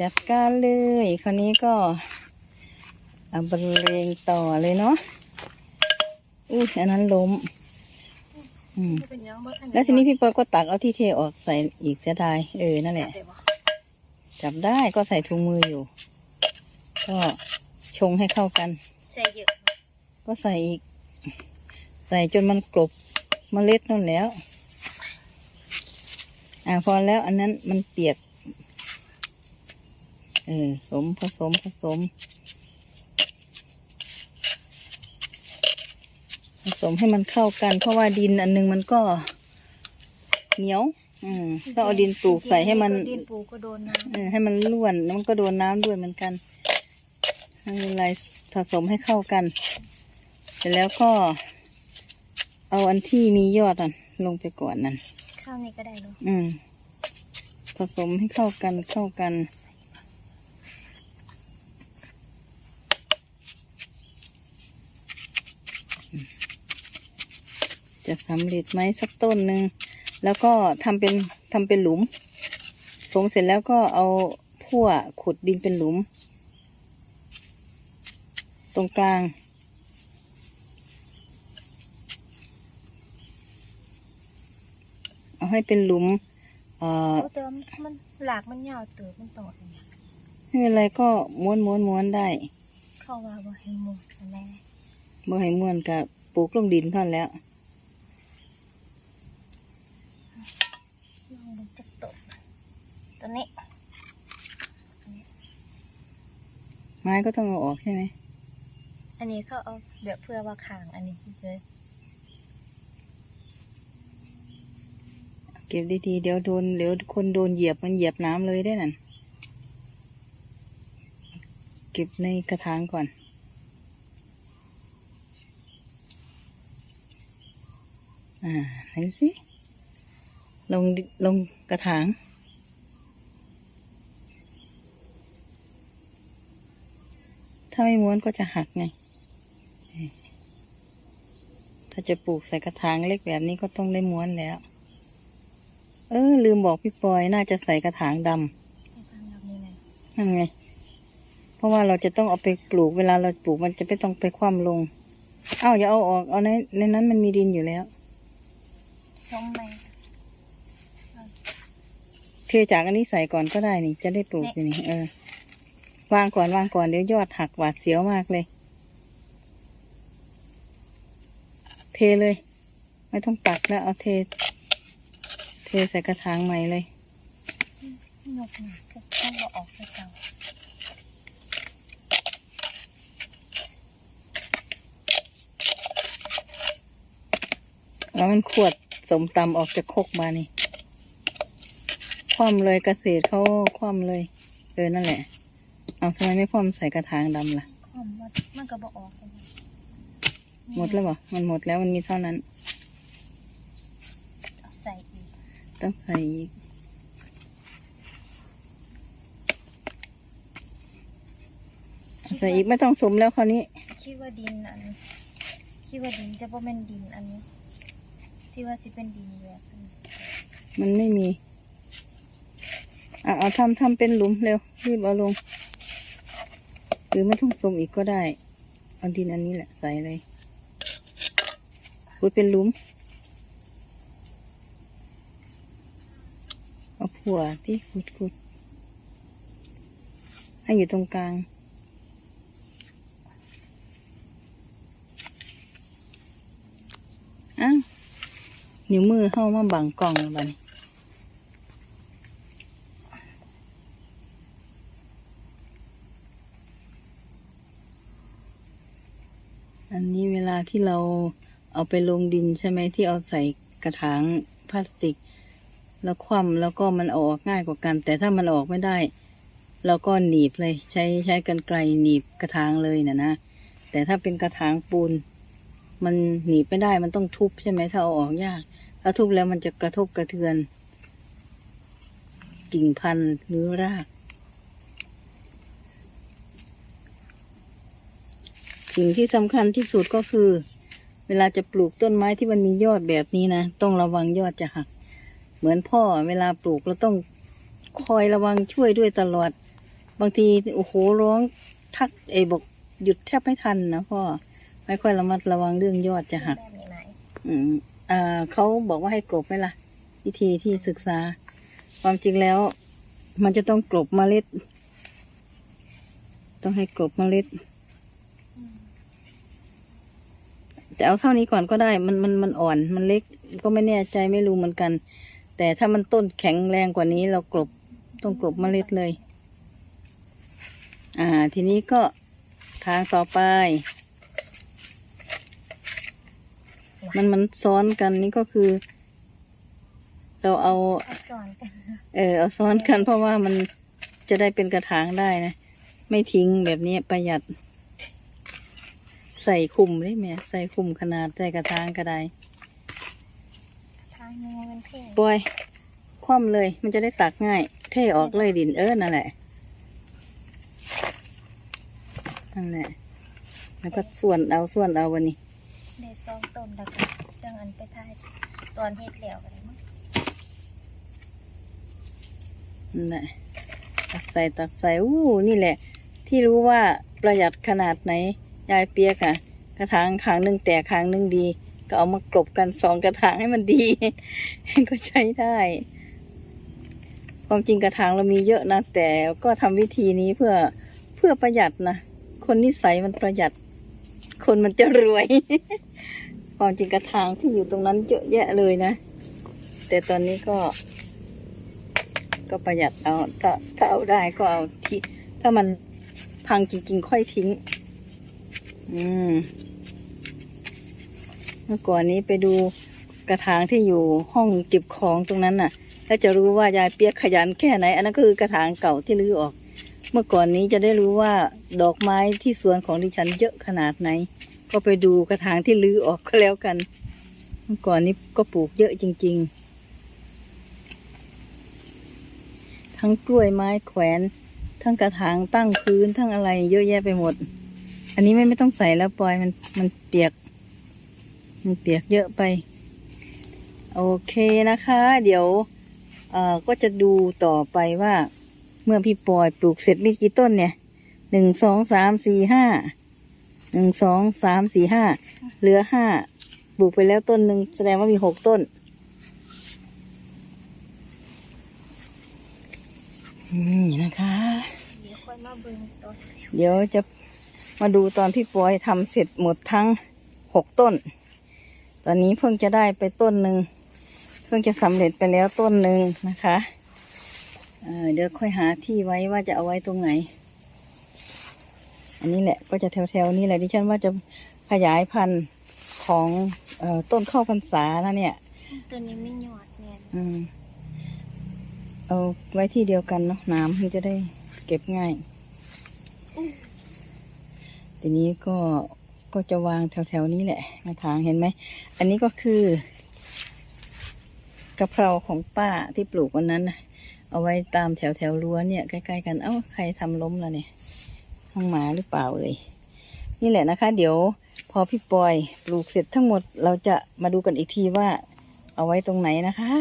จัดการเลยคราวนี้ก็เอาบรรเลงต่อเลยเนาะอุ้ยอันนั้นล้ม อืมเป็นยังบ่ทันแล้วทีนี้พี่ปอยก็ตักเอาที่เทออกใส่อีกเสียดายเออนั่นแหละได้บ่จับได้ก็ใส่ถุงมืออยู่ ก็ชงให้เข้ากัน ใส่เยอะ ก็ใส่อีก ใส่จนมันกลบเมล็ดนั่นแล้ว อ่าพอแล้วอันนั้นมันเปียก เออสมผสมผสม ผสมให้มันเข้ากัน เพราะว่าดินอันนึงมันก็เหนียวอืมต้องเอาดินปลูกใส่ให้มันดินปลูกก็โดนน้เออให้มันล้วนแล้วมันก็โดนน้ำด้วยเหมือนกันไม่เป็นไรผสมให้เข้ากัน เสร็จแล้วก็ เอาอันที่มียอดอะลงไปก่อนนั่นำข้าวนี้ก็ได้เนาะอืมผสมให้เข้ากันเข้ากัน จะสำเร็จไหมสักต้นหนึ่งแล้วก็ทำเป็นทำเป็นหลุมสมเสร็จแล้วก็เอาพั่วขุดดินเป็นหลุม ตรงกลาง เอาให้เป็นหลุม เอ่อโอ้แต่ว่ามันหลากมันยาวเติบมันตอดอย่างเงี้ยไม่เป็นไรก็ม้วนม้วนม้วนได้ เข้าว่าบ่ให้หมดอันแน่ บ่ให้ม้วนกับปลูกลงดินเท่านั้นแล้วลองดูจักตบตัวนี้ ไม้ก็ต้องเอาออกใช่ไหม อันนี้เขาเอาแบบเพื่อว่าขางอันนี้เฉยเก็บดีๆเดี๋ยวโดนเดี๋ยวคนโดนเหยียบมันเหยียบน้ำเลยได้นั่น เก็บในกระถางก่อน อ่าไหนดูสิลงดิลงกระถาง ถ้าไม่ม้วนก็จะหักไงเออถ้าจะปลูกใส่กระถางเล็กแบบนี้ก็ต้องได้ม้วนแล้ว เออ ลืมบอกพี่ปอยน่าจะใส่กระถางดำๆให้ฟังแบบนี้ไงนั่นไง เพราะว่าเราจะต้องเอาไปปลูกเวลาเราปลูกมันจะไม่ต้องไปคว่ำลง เอ้าอย่าเอาออก เอาในในนั้นมันมีดินอยู่แล้ว ส้มไหมเทจากอันนี้ใส่ก่อนก็ได้นี่ จะได้ปลูกอยู่นี่เออวางก่อนวางก่อนเดี๋ยวยอดหักหวาดเสียวมากเลย เทเลย ไม่ต้องตักแล้วเอาเท เทใส่กระถางใหม่เลยยกหนักก็ต้องบ่ออกไปเก่าแล้วมันขวด สมตำออกจากครกมานี่ คว่ำเลยเกษตรเขาคว่ำเลย เออนั่นแหละ เอาทำไมไม่คว่ำใส่กระถางดำล่ะความว่ามันก็บ่ออกเลยหมดแล้วบ่มันหมดแล้วมันมีเท่านั้น เอาใส่อีกต้องใส่อีก ใส่อีกไม่ต้องสมแล้วคราวนี้ คิดว่าดินอัน คิดว่าดินจะบ่แม่นดินอันนี้ ที่ว่าสิเป็นดินแบบมันไม่มีอะเอาทำทำเป็นหลุมเร็วรีบเอาลง หรือไม่ต้องสมอีกก็ได้ เอาดินอันนี้แหละใส่เลยขุดเป็นหลุม เอาผัวที่ขุดขุดให้อยู่ตรงกลาง อ้าว นิ้วมือเข้ามาบังกล่องแล้วบันอันนี้เวลาที่เราเอาไปลงดินใช่ไหมที่เอาใส่กระถางพลาสติก แล้วคว่ำแล้วก็มันอออกง่ายกว่ากัน แต่ถ้ามันออกไม่ได้ เราก็หนีบเลยใช้ใช้กันไกลหนีบกระถางเลยนะนะแต่ถ้าเป็นกระถางปูน มันหนีไม่ได้มันต้องทุบใช่ไหมถ้าเอาออกยาก ถ้าทุบแล้วมันจะกระทบกระเทือน กิ่งพันธุ์หรือรากสิ่งที่สำคัญที่สุดก็คือ เวลาจะปลูกต้นไม้ที่มันมียอดแบบนี้นะ ต้องระวังยอดจะหัก เหมือนพ่อเวลาปลูกเราต้องคอยระวังช่วยด้วยตลอด บางที โอ้โหร้องทักเอบอกหยุดแทบไม่ทันนะพ่อ ไม่ค่อยระมัดระวังเรื่องยอดจะหักแบบนี้ไหนอืมอ่าเขาบอกว่าให้กลบไหมล่ะ วิธีที่ศึกษา ความจริงแล้ว มันจะต้องกลบเมล็ด ต้องให้กลบเมล็ดอืมแต่เอาเท่านี้ก่อนก็ได้ มันมันมันอ่อน มันเล็ก ก็ไม่แน่ใจไม่รู้เหมือนกัน แต่ถ้ามันต้นแข็งแรงกว่านี้ เรากลบ ต้องกลบเมล็ดเลย อ่า ทีนี้ก็ทางต่อไป มันมันซ้อนกันนี่ก็คือ เราเอาเอาสอนกันเออเอาซ้อนกันเพราะว่ามันจะได้เป็นกระถางได้นะ ไม่ทิ้งแบบนี้ประหยัด ใส่คุมได้ไหมใส่คุมขนาดใส่กระถางก็ได้ทางนึงมันเพ่งปล่อย คว่ำเลย มันจะได้ตักง่าย เทออกเลยดินเออนั่นแหละนั่นแหละแล้วก็ส่วนเอาส่วนเอาวันนี้ ได้ซองต้มแล้วก็จังอันไปทายตอนเฮ็ดแล้วก็ได้มั้งนั่นแหละตักใส่ตักใส่อู้นี่แหละ ที่รู้ว่าประหยัดขนาดไหนยายเปียกอะกระถางขางหนึ่งแตกขางหนึ่งดี ก็เอามากรบกันสองกระถางให้มันดี ก็ใช้ได้ความจริงกระถางเรามีเยอะนะ แต่ก็ทำวิธีนี้เพื่อเพื่อประหยัดนะ คนนิสัยมันประหยัด คนมันจะรวยความจริงกระถางที่อยู่ตรงนั้นเยอะแยะเลยนะ แต่ตอนนี้ก็ ก็ประหยัดเอา ถ้าถ้าเอาได้ก็เอาที่ถ้ามันพังจริง ๆ ค่อยทิ้ง อืม เมื่อก่อนนี้ไปดูกระถางที่อยู่ห้องเก็บของตรงนั้นน่ะแล้วจะรู้ว่ายายเปียกขยันแค่ไหน อันนั้นก็คือกระถางเก่าที่รื้อออก เมื่อก่อนนี้จะได้รู้ว่าดอกไม้ที่สวนของดิฉันเยอะขนาดไหน ก็ไปดูกระถางที่รื้อออกก็แล้วกัน เมื่อก่อนนี้ก็ปลูกเยอะจริง ๆ ทั้งกล้วยไม้แขวน ทั้งกระถางตั้งพื้นทั้งอะไรเยอะแยะไปหมด อันนี้ไม่ไม่ต้องใส่แล้วปล่อยมันมันเปียก มันเปียกเยอะไป โอเคนะคะ เดี๋ยวเอ่อก็จะดูต่อไปว่า เมื่อพี่ปอยปลูกเสร็จมีกี่ต้นเนี่ยหนึ่งสองสามสี่ห้าหนึ่งสองสามสี่ห้าเหลือห้าปลูกไปแล้วต้นหนึ่งแสดงว่ามีหกต้นอืมนะคะเดี๋ยวค่อยมาเบ่งต้นเดี๋ยวจะมาดูตอนพี่ปอยทำเสร็จหมดทั้งหกต้น ตอนนี้เพิ่งจะได้ไปต้นหนึ่ง เพิ่งจะสำเร็จไปแล้วต้นหนึ่งนะคะ เอ่อเดี๋ยวค่อยหาที่ไว้ว่าจะเอาไว้ตรงไหน อันนี้แหละก็จะแถวๆนี้แหละดิฉันว่าจะขยายพันธุ์ของเออต้นข้าวพรรษานะเนี่ยตัวนี้ไม่หยอดเนี่ยอืมเอาไว้ที่เดียวกันเนาะน้ำมันจะได้เก็บง่าย ทีนี้ก็ก็จะวางแถวๆนี้แหละกระถางเห็นไหม อันนี้ก็คือกะเพราของป้าที่ปลูกวันนั้นนะ เอาไว้ตามแถวแถวรั้วเนี่ยใกล้ๆกันเอ้าใครทำล้มแล้วเนี่ยห้องหมาหรือเปล่าเอ่ยนี่แหละนะคะ เดี๋ยวพอพี่ปอยปลูกเสร็จทั้งหมดเราจะมาดูกันอีกทีว่า เอาไว้ตรงไหนนะคะ